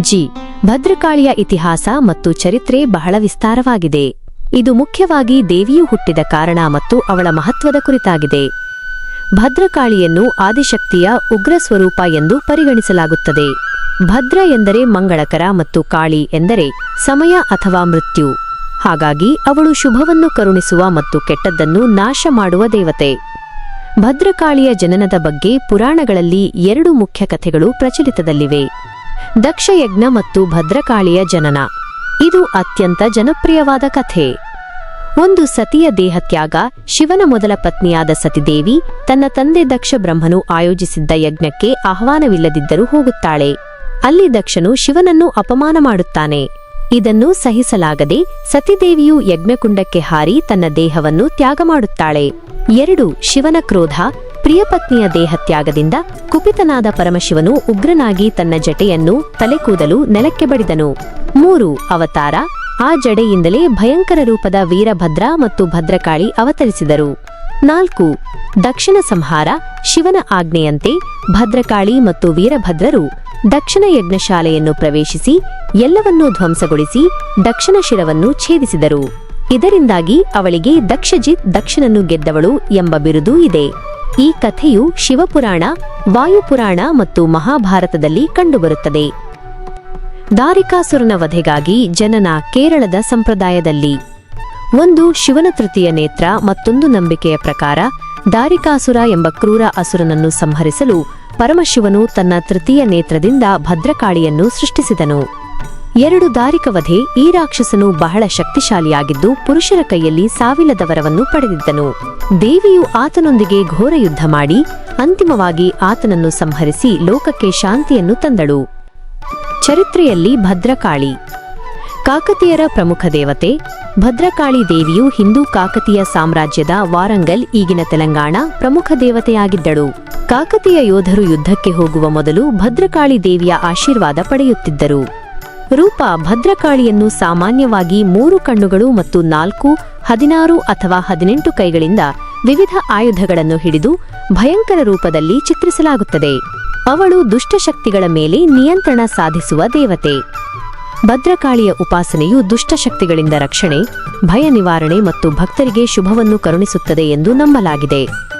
G. ಭದ್ರಕಾಳಿಯ ಇತಿಹಾಸ ಮತ್ತು ಚರಿತ್ರೆ ಬಹಳ ವಿಸ್ತಾರವಾಗಿದೆ. ಇದು ಮುಖ್ಯವಾಗಿ ದೇವಿಯು ಹುಟ್ಟಿದ ಕಾರಣ ಮತ್ತು ಅವಳ ಮಹತ್ವದ ಕುರಿತಾಗಿದೆ. ಭದ್ರಕಾಳಿಯನ್ನು ಆದಿಶಕ್ತಿಯ ಉಗ್ರ ಸ್ವರೂಪ ಎಂದು ಪರಿಗಣಿಸಲಾಗುತ್ತದೆ. ಭದ್ರ ಎಂದರೆ ಮಂಗಳಕರ ಮತ್ತು ಕಾಳಿ ಎಂದರೆ ಸಮಯ ಅಥವಾ ಮೃತ್ಯು. ಹಾಗಾಗಿ ಅವಳು ಶುಭವನ್ನು ಕರುಣಿಸುವ ಮತ್ತು ಕೆಟ್ಟದ್ದನ್ನು ನಾಶ ಮಾಡುವ ದೇವತೆ. ಭದ್ರಕಾಳಿಯ ಜನನದ ಬಗ್ಗೆ ಪುರಾಣಗಳಲ್ಲಿ ಎರಡು ಮುಖ್ಯ ಕಥೆಗಳು ಪ್ರಚಲಿತದಲ್ಲಿವೆ. ದಕ್ಷಯಜ್ಞ ಮತ್ತು ಭದ್ರಕಾಳಿಯ ಜನನ. ಇದು ಅತ್ಯಂತ ಜನಪ್ರಿಯವಾದ ಕಥೆ. ಒಂದು ಸತಿಯ ದೇಹತ್ಯಾಗ ಶಿವನ ಮೊದಲ ಪತ್ನಿಯಾದ ಸತಿದೇವಿ ತನ್ನ ತಂದೆ ದಕ್ಷ ಬ್ರಹ್ಮನು ಆಯೋಜಿಸಿದ್ದ ಯಜ್ಞಕ್ಕೆ ಆಹ್ವಾನವಿಲ್ಲದಿದ್ದರೂ ಹೋಗುತ್ತಾಳೆ. ಅಲ್ಲಿ ದಕ್ಷನು ಶಿವನನ್ನು ಅಪಮಾನ ಮಾಡುತ್ತಾನೆ. ಇದನ್ನು ಸಹಿಸಲಾಗದೆ ಸತಿದೇವಿಯು ಯಜ್ಞಕುಂಡಕ್ಕೆ ಹಾರಿ ತನ್ನ ದೇಹವನ್ನು ತ್ಯಾಗ ಮಾಡುತ್ತಾಳೆ. ಎರಡು, ಶಿವನ ಕ್ರೋಧ ಪ್ರಿಯಪತ್ನಿಯ ದೇಹತ್ಯಾಗದಿಂದ ಕುಪಿತನಾದ ಪರಮಶಿವನು ಉಗ್ರನಾಗಿ ತನ್ನ ಜಟೆಯನ್ನು ತಲೆಕೂದಲು ನೆಲಕ್ಕೆ ಬಡಿದನು. ಮೂರು, ಅವತಾರ. ಆ ಜಡೆಯಿಂದಲೇ ಭಯಂಕರ ರೂಪದ ವೀರಭದ್ರ ಮತ್ತು ಭದ್ರಕಾಳಿ ಅವತರಿಸಿದರು. ನಾಲ್ಕು, ದಕ್ಷಿಣ ಸಂಹಾರ. ಶಿವನ ಆಜ್ಞೆಯಂತೆ ಭದ್ರಕಾಳಿ ಮತ್ತು ವೀರಭದ್ರರು ದಕ್ಷಿಣ ಯಜ್ಞಶಾಲೆಯನ್ನು ಪ್ರವೇಶಿಸಿ ಎಲ್ಲವನ್ನೂ ಧ್ವಂಸಗೊಳಿಸಿ ದಕ್ಷಿಣ ಶಿರವನ್ನು ಛೇದಿಸಿದರು. ಇದರಿಂದಾಗಿ ಅವಳಿಗೆ ದಕ್ಷಜಿತ್ ದಕ್ಷಿಣನ್ನು ಗೆದ್ದವಳು ಎಂಬ ಬಿರುದೂ ಇದೆ. ಈ ಕಥೆಯು ಶಿವಪುರಾಣ, ವಾಯುಪುರಾಣ ಮತ್ತು ಮಹಾಭಾರತದಲ್ಲಿ ಕಂಡುಬರುತ್ತದೆ. ದಾರಿಕಾಸುರನ ವಧೆಗಾಗಿ ಜನನ ಕೇರಳದ ಸಂಪ್ರದಾಯದಲ್ಲಿ. ಒಂದು ಶಿವನ ತೃತೀಯ ನೇತ್ರ ಮತ್ತೊಂದು ನಂಬಿಕೆಯ ಪ್ರಕಾರ ದಾರಿಕಾಸುರ ಎಂಬ ಕ್ರೂರ ಅಸುರನನ್ನು ಸಂಹರಿಸಲು ಪರಮಶಿವನು ತನ್ನ ತೃತೀಯ ನೇತ್ರದಿಂದ ಭದ್ರಕಾಳಿಯನ್ನು ಸೃಷ್ಟಿಸಿದನು. ಎರಡು ದಾರಿಕವಧೆ ಈ ರಾಕ್ಷಸನು ಬಹಳ ಶಕ್ತಿಶಾಲಿಯಾಗಿದ್ದು ಪುರುಷರ ಕೈಯಲ್ಲಿ ಸಾವಿಲ್ಲದವರವನ್ನು ಪಡೆದಿದ್ದನು. ದೇವಿಯು ಆತನೊಂದಿಗೆ ಘೋರ ಯುದ್ಧ ಮಾಡಿ ಅಂತಿಮವಾಗಿ ಆತನನ್ನು ಸಂಹರಿಸಿ ಲೋಕಕ್ಕೆ ಶಾಂತಿಯನ್ನು ತಂದಳು. ಚರಿತ್ರೆಯಲ್ಲಿ ಭದ್ರಕಾಳಿ. ಕಾಕತೀಯರ ಪ್ರಮುಖ ದೇವತೆ. ಭದ್ರಕಾಳಿ ದೇವಿಯು ಹಿಂದೂ ಕಾಕತೀಯ ಸಾಮ್ರಾಜ್ಯದ ವಾರಂಗಲ್, ಈಗಿನ ತೆಲಂಗಾಣ, ಪ್ರಮುಖ ದೇವತೆಯಾಗಿದ್ದಳು. ಕಾಕತೀಯ ಯೋಧರು ಯುದ್ಧಕ್ಕೆ ಹೋಗುವ ಮೊದಲು ಭದ್ರಕಾಳಿ ದೇವಿಯ ಆಶೀರ್ವಾದ ಪಡೆಯುತ್ತಿದ್ದರು. ರೂಪ ಭದ್ರಕಾಳಿಯನ್ನು ಸಾಮಾನ್ಯವಾಗಿ ಮೂರು ಕಣ್ಣುಗಳು ಮತ್ತು ನಾಲ್ಕು, ಹದಿನಾರು ಅಥವಾ ಹದಿನೆಂಟು ಕೈಗಳಿಂದ ವಿವಿಧ ಆಯುಧಗಳನ್ನು ಹಿಡಿದು ಭಯಂಕರ ರೂಪದಲ್ಲಿ ಚಿತ್ರಿಸಲಾಗುತ್ತದೆ. ಅವಳು ದುಷ್ಟಶಕ್ತಿಗಳ ಮೇಲೆ ನಿಯಂತ್ರಣ ಸಾಧಿಸುವ ದೇವತೆ. ಭದ್ರಕಾಳಿಯ ಉಪಾಸನೆಯು ದುಷ್ಟಶಕ್ತಿಗಳಿಂದ ರಕ್ಷಣೆ, ಭಯ ನಿವಾರಣೆ ಮತ್ತು ಭಕ್ತರಿಗೆ ಶುಭವನ್ನು ಕರುಣಿಸುತ್ತದೆ ಎಂದು ನಂಬಲಾಗಿದೆ.